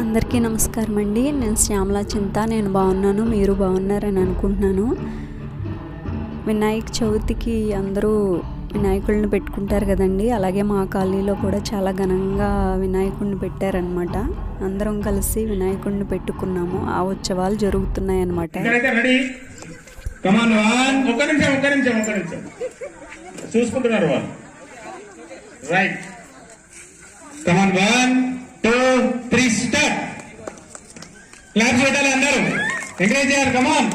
అందరికీ నమస్కారం అండి. నేను శ్యామలా చింత. నేను బాగున్నాను. మీరు బాగున్నారని అనుకుంటున్నాను. వినాయక చవితికి అందరూ వినాయకుడిని పెట్టుకుంటారు కదండి. అలాగే మా కాలనీలో కూడా చాలా ఘనంగా వినాయకుడిని పెట్టారనమాట అందరం కలిసి వినాయకుడిని పెట్టుకున్నాము. ఆ ఉత్సవాలు జరుగుతున్నాయి అనమాట చూసుకుంటున్నారు right come on one two three start claps పెట్టాలి అందరూ. ఎంకరేజ్ చేయాలి come on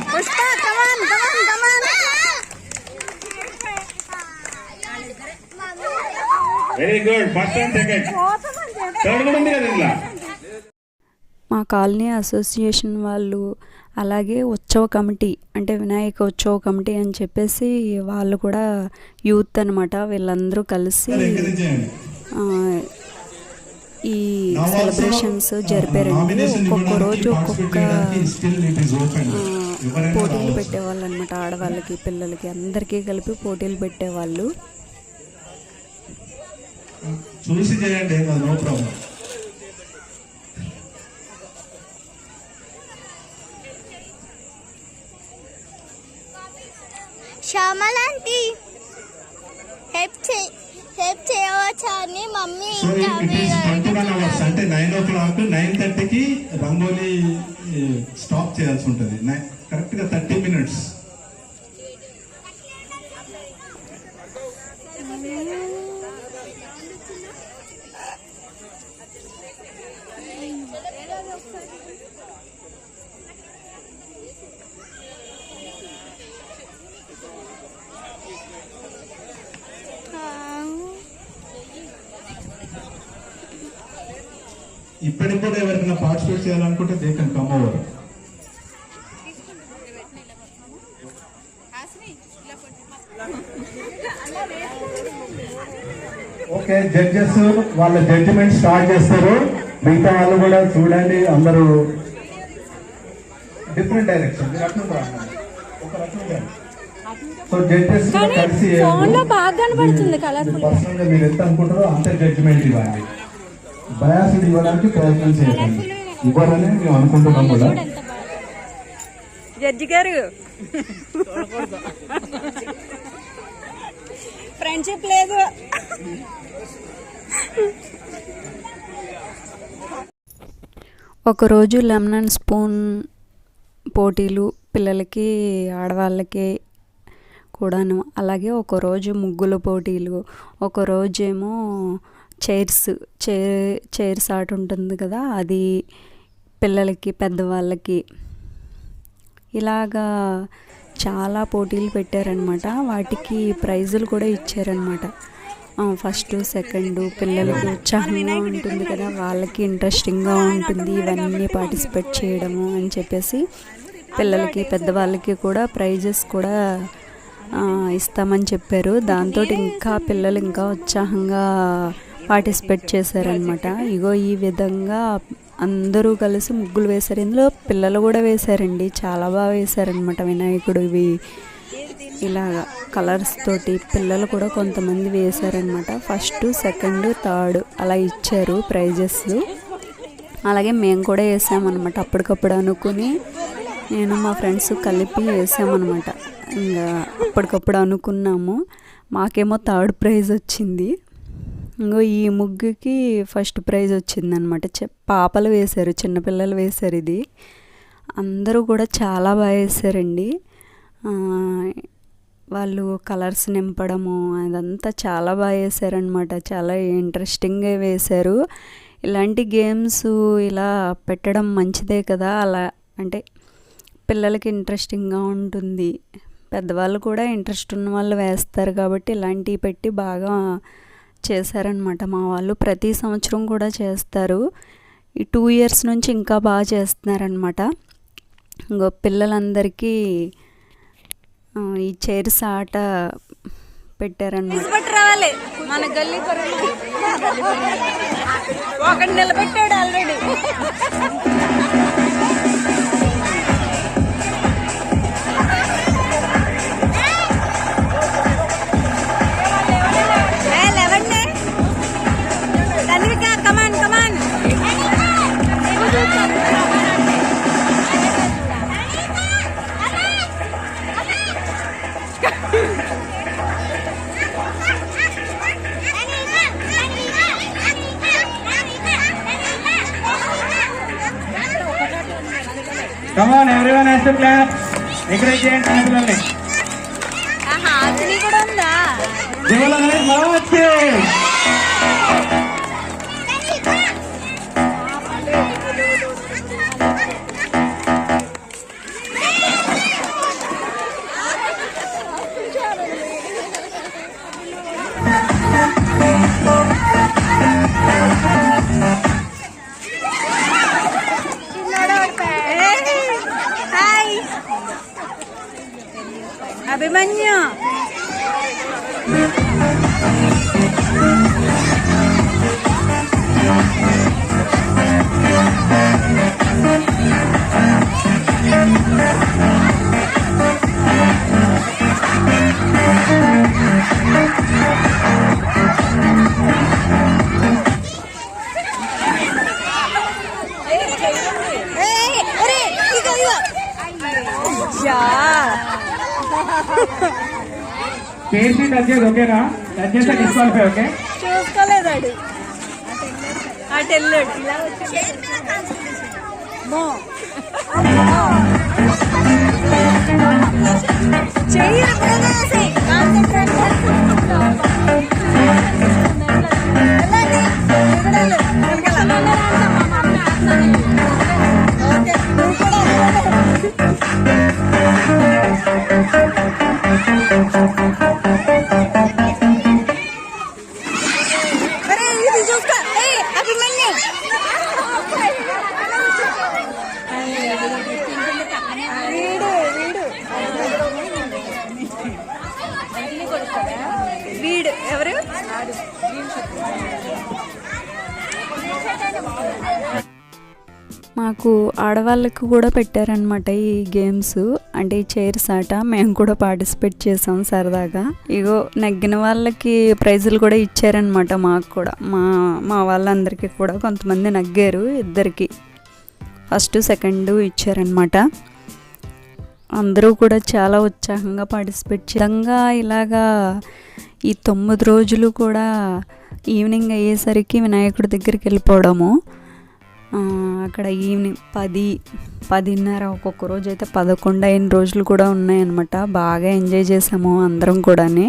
very good first and second third కూడా ఉంది కదా ఇంట్లో మా కాలనీ అసోసియేషన్ వాళ్ళు అలాగే ఉత్సవ కమిటీ అంటే వినాయక ఉత్సవ కమిటీ అని చెప్పేసి వాళ్ళు కూడా యూత్ అనమాట వీళ్ళందరూ కలిసి ఆ, ఈ సెలబ్రేషన్స్ జరిపారండి. ఒక్కొక్క రోజు ఒక్కొక్క పోటీలు పెట్టేవాళ్ళు అనమాట ఆడవాళ్ళకి పిల్లలకి అందరికీ కలిపి పోటీలు పెట్టేవాళ్ళు. చూసి చేయండి నో ప్రాబ్లం శ్యామలాంటి హెల్ప్ చే హెల్ప్ చేయవచ్చా అని మమ్మీ ఇంకా. అంటే నైన్ ఓ క్లాక్ నైన్ థర్టీకి రంగోలీ స్టాప్ చేయాల్సి ఉంటుంది కరెక్ట్గా థర్టీ మినిట్స్ ఇప్పటికి కూడా ఎవరైనా పార్టిసిపేట్ చేయాలనుకుంటే they can come over okay judges వాళ్ళ జడ్జిమెంట్ స్టార్ట్ చేస్తారు. మిగతా వాళ్ళు కూడా చూడండి అందరూ డిఫరెంట్ డైరెక్షన్. ఒక సో జడ్జెస్ కలిసి పర్సనల్గా. మీరు ఎంత అనుకుంటారో అంతే జడ్జిమెంట్ ఇవ్వండి. బయాసిడ్ ఇవ్వడానికి ప్రయత్నం చేయకండి ఇవ్వాలని మేము అనుకుంటున్నాం కూడా. జడ్జి గారు. ఫ్రెండ్షిప్ లేదు. ఒకరోజు లెమన్ అండ్ స్పూన్ పోటీలు పిల్లలకి ఆడవాళ్ళకి కూడాను. అలాగే ఒకరోజు ముగ్గుల పోటీలు. ఒకరోజేమో చైర్స్ చైర్ చైర్స్ ఆట ఉంటుంది కదా అది పిల్లలకి పెద్దవాళ్ళకి. ఇలాగా చాలా పోటీలు పెట్టారనమాట వాటికి ప్రైజులు కూడా ఇచ్చారనమాట ఫస్ట్ సెకండ్ పిల్లలకి ఉత్సాహంగా ఉంటుంది కదా వాళ్ళకి ఇంట్రెస్టింగ్గా ఉంటుంది ఇవన్నీ పార్టిసిపేట్ చేయడము అని చెప్పేసి. పిల్లలకి పెద్దవాళ్ళకి కూడా ప్రైజెస్ కూడా ఇస్తామని చెప్పారు. దాంతో ఇంకా పిల్లలు ఇంకా ఉత్సాహంగా పార్టిసిపేట్ చేశారనమాట ఇగో ఈ విధంగా అందరూ కలిసి ముగ్గులు వేశారు. ఇందులో పిల్లలు కూడా వేశారండి. చాలా బాగా వేశారనమాట వినాయకుడు ఇవి. ఇలాగా కలర్స్ తోటి పిల్లలు కూడా కొంతమంది వేశారనమాట ఫస్ట్ సెకండ్ థర్డ్ అలా ఇచ్చారు ప్రైజెస్. అలాగే మేము కూడా వేసామన్నమాట. అప్పటికప్పుడు అనుకుని నేను మా ఫ్రెండ్స్ కలిపి వేసామన్నమాట. ఇంకా అప్పటికప్పుడు అనుకున్నాము. మాకేమో థర్డ్ ప్రైజ్ వచ్చింది. ఇంకో ఈ ముగ్గుకి ఫస్ట్ ప్రైజ్ వచ్చిందనమాట. పాపలు వేశారు చిన్నపిల్లలు వేశారు ఇది. అందరూ కూడా చాలా బాగా వేశారండి. వాళ్ళు కలర్స్ నింపడము అదంతా చాలా బాగా వేశారనమాట. చాలా ఇంట్రెస్టింగ్గా వేశారు. ఇలాంటి గేమ్స్ ఇలా పెట్టడం మంచిదే కదా. అలా అంటే పిల్లలకి ఇంట్రెస్టింగ్గా ఉంటుంది. పెద్దవాళ్ళు కూడా ఇంట్రెస్ట్ ఉన్న వాళ్ళు వేస్తారు కాబట్టి ఇలాంటివి పెట్టి బాగా చేశారనమాట మా వాళ్ళు. ప్రతి సంవత్సరం కూడా చేస్తారు. ఈ టూ ఇయర్స్ నుంచి ఇంకా బాగా చేస్తున్నారనమాట ఇంకో పిల్లలందరికీ ఈ చైర్స్ ఆట పెట్టారనమాట మన గల్లీ ఒకటి నిలబెట్టాడు already come on everyone has to clap encourage చేయండి చిన్న పిల్లల్ని కూడా ఉందా? 们娘 కేసీ టచ్ చేసి ఓకేనా టచ్ చేస్తే డిస్క్వాలిఫై ఓకే చూసుకోలేదాడు. అటు వెళ్ళాడు ఇలా వచ్చి మో. చెయ్యి మాకు ఆడవాళ్ళకు కూడా పెట్టారనమాట ఈ గేమ్స్. అంటే ఈ చైర్స్ ఆట మేము కూడా పార్టిసిపేట్ చేసాం సరదాగా. ఇగో నగ్గిన వాళ్ళకి ప్రైజులు కూడా ఇచ్చారనమాట మాకు కూడా. మా మా వాళ్ళందరికీ కూడా కొంతమంది నగ్గారు ఇద్దరికి. ఫస్ట్ సెకండ్ ఇచ్చారనమాట అందరూ కూడా చాలా ఉత్సాహంగా పార్టిసిపేట్ విధంగా ఇలాగా ఈ తొమ్మిది రోజులు కూడా ఈవినింగ్ అయ్యేసరికి వినాయకుడి దగ్గరికి వెళ్ళిపోవడము. అక్కడ ఈవినింగ్ పది పదిన్నర ఒక్కొక్క రోజు అయితే పదకొండు అయిన రోజులు కూడా ఉన్నాయన్నమాట. బాగా ఎంజాయ్ చేసాము అందరం కూడాని.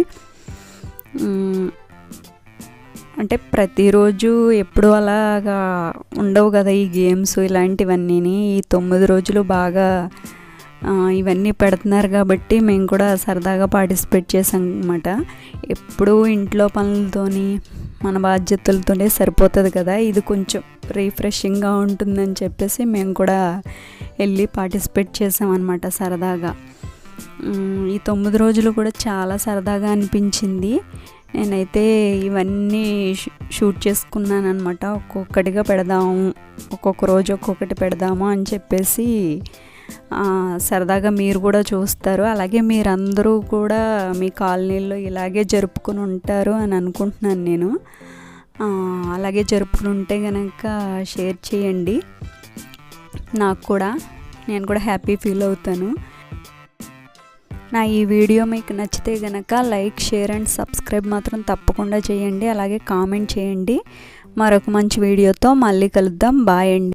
అంటే ప్రతిరోజు ఎప్పుడు అలాగా ఉండవు కదా ఈ గేమ్స్ ఇలాంటివన్నీ ఈ తొమ్మిది రోజులు బాగా ఇవన్నీ పెడుతున్నారు కాబట్టి మేము కూడా సరదాగా పార్టిసిపేట్ చేసాం అనమాట ఎప్పుడూ ఇంట్లో పనులతోని మన బాధ్యతలతోనే సరిపోతుంది కదా. ఇది కొంచెం రీఫ్రెషింగ్గా ఉంటుందని చెప్పేసి మేము కూడా వెళ్ళి పార్టిసిపేట్ చేసామన్నమాట సరదాగా. ఈ తొమ్మిది రోజులు కూడా చాలా సరదాగా అనిపించింది. నేనైతే ఇవన్నీ షూట్ చేసుకున్నాను అనమాట ఒక్కొక్కటిగా పెడదాము ఒక్కొక్క రోజు ఒక్కొక్కటి పెడదాము అని చెప్పేసి సరదాగా మీరు కూడా చూస్తారు. అలాగే మీరందరూ కూడా మీ కాలనీలో ఇలాగే జరుపుకుని ఉంటారు అని అనుకుంటున్నాను నేను. అలాగే జరుపుకుని ఉంటే కనుక షేర్ చేయండి. నాకు కూడా నేను కూడా హ్యాపీ ఫీల్ అవుతాను. నా ఈ వీడియో మీకు నచ్చితే కనుక లైక్ షేర్ అండ్ సబ్స్క్రైబ్ మాత్రం తప్పకుండా చేయండి. అలాగే కామెంట్ చేయండి. మరొక మంచి వీడియోతో మళ్ళీ కలుద్దాం. బాయ్ అండి.